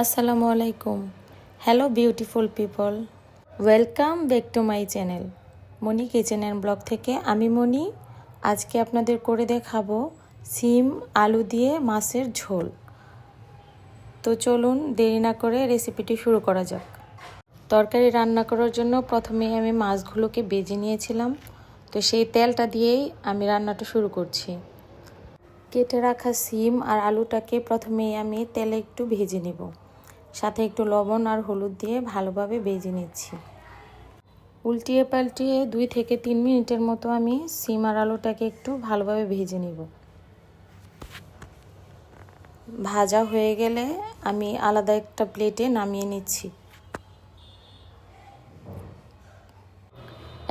আসসালামু আলাইকুম। Hello beautiful people welcome back to my channel Moni kitchen and blog থেকে আমি মনি। আজকে আপনাদের করে দেখাবো সিম আলু দিয়ে মাছের ঝোল। তো চলুন দেরি না করে রেসিপিটি শুরু করা যাক। তরকারি রান্না করার জন্য প্রথমে আমি মাছগুলোকে বেজে নিয়েছিলাম। তো সেই তেলটা দিয়েই আমি রান্নাটা শুরু করছি। কেটে রাখা সিম আর আলুটাকে প্রথমেই আমি তেলে একটু ভেজে নেব। সাথে একটু লবণ আর হলুদ দিয়ে ভালোভাবে ভেজে নিচ্ছি। উল্টিয়ে পাল্টিয়ে দুই থেকে তিন মিনিটের মতো আমি সিম আর আলুটাকে একটু ভালোভাবে ভেজে নিব। ভাজা হয়ে গেলে আমি আলাদা একটা প্লেটে নামিয়ে নিচ্ছি।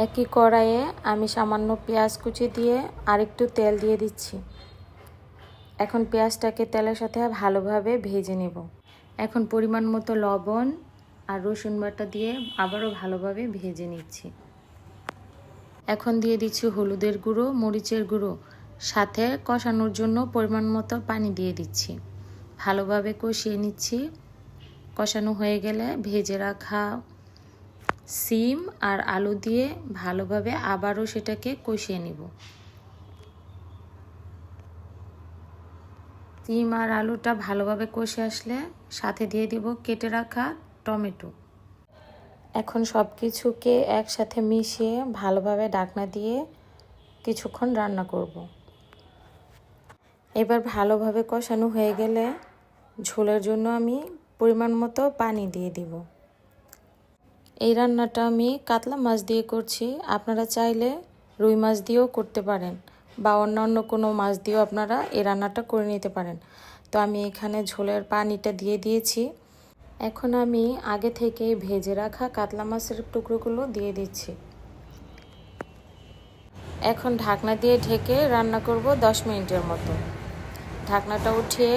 একই কড়াইয়ে আমি সামান্য পেঁয়াজ কুচি দিয়ে আরেকটু তেল দিয়ে দিচ্ছি। এখন পেঁয়াজটাকে তেলের সাথে ভালোভাবে ভেজে নেব। এখন পরিমাণ মতো লবণ আর রসুন বাটা দিয়ে আবারও ভালোভাবে ভেজে নিচ্ছি। এখন দিয়ে দিচ্ছি হলুদের গুঁড়ো, মরিচের গুঁড়ো। সাথে কষানোর জন্য পরিমাণ মতো পানি দিয়ে দিচ্ছি। ভালোভাবে কষিয়ে নিচ্ছি। কষানো হয়ে গেলে ভেজে রাখা সিম আর আলু দিয়ে ভালোভাবে আবারও সেটাকে কষিয়ে নিব। সিম আর আলুটা ভালোভাবে কষে আসলে সাথে দিয়ে দিব কেটে রাখা টমেটো। এখন সব কিছুকে একসাথে মিশিয়ে ভালোভাবে ডাকনা দিয়ে কিছুক্ষণ রান্না করব। এবার ভালোভাবে কষানো হয়ে গেলে ঝোলের জন্য আমি পরিমাণ মতো পানি দিয়ে দিব। এই রান্নাটা আমি কাতলা মাছ দিয়ে করছি, আপনারা চাইলে রুই মাছ দিয়েও করতে পারেন। বা অন্যান্য কোনো মাছ দিয়েও আপনারা এই রান্নাটা করে নিতে পারেন। তো আমি এখানে ঝোলের পানিটা দিয়ে দিয়েছি। এখন আমি আগে থেকে ভেজে রাখা কাতলা মাছের টুকরোগুলো দিয়ে দিচ্ছি। এখন ঢাকনা দিয়ে ঢেকে রান্না করব দশ মিনিটের মতো। ঢাকনাটা উঠিয়ে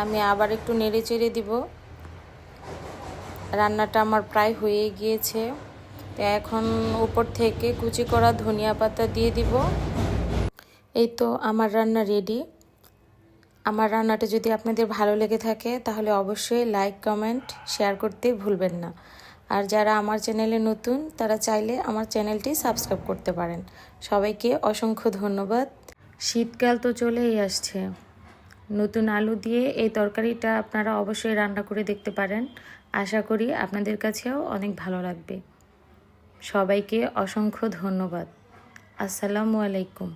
আমি আবার একটু নেড়ে চেড়ে দিব। রান্নাটা আমার প্রায় হয়ে গিয়েছে। এখন উপর থেকে কুচি করা ধনিয়া পাতা দিয়ে দিব। এই তো আমার রান্না রেডি আমার রান্নাটা যদি আপনাদের ভালো লেগে থাকে, তাহলে অবশ্যই লাইক কমেন্ট শেয়ার করতে ভুলবেন না। আর যারা আমার চ্যানেলে নতুন, তারা চাইলে আমার চ্যানেলটি সাবস্ক্রাইব করতে পারেন। সবাইকে অসংখ্য ধন্যবাদ। শীতকাল তো চলেই আসছে। নতুন আলু দিয়ে এই তরকারিটা আপনারা অবশ্যই রান্না করে দেখতে পারেন। আশা করি আপনাদের কাছেও অনেক ভালো লাগবে। সবাইকে অসংখ্য ধন্যবাদ। আসসালামু আলাইকুম।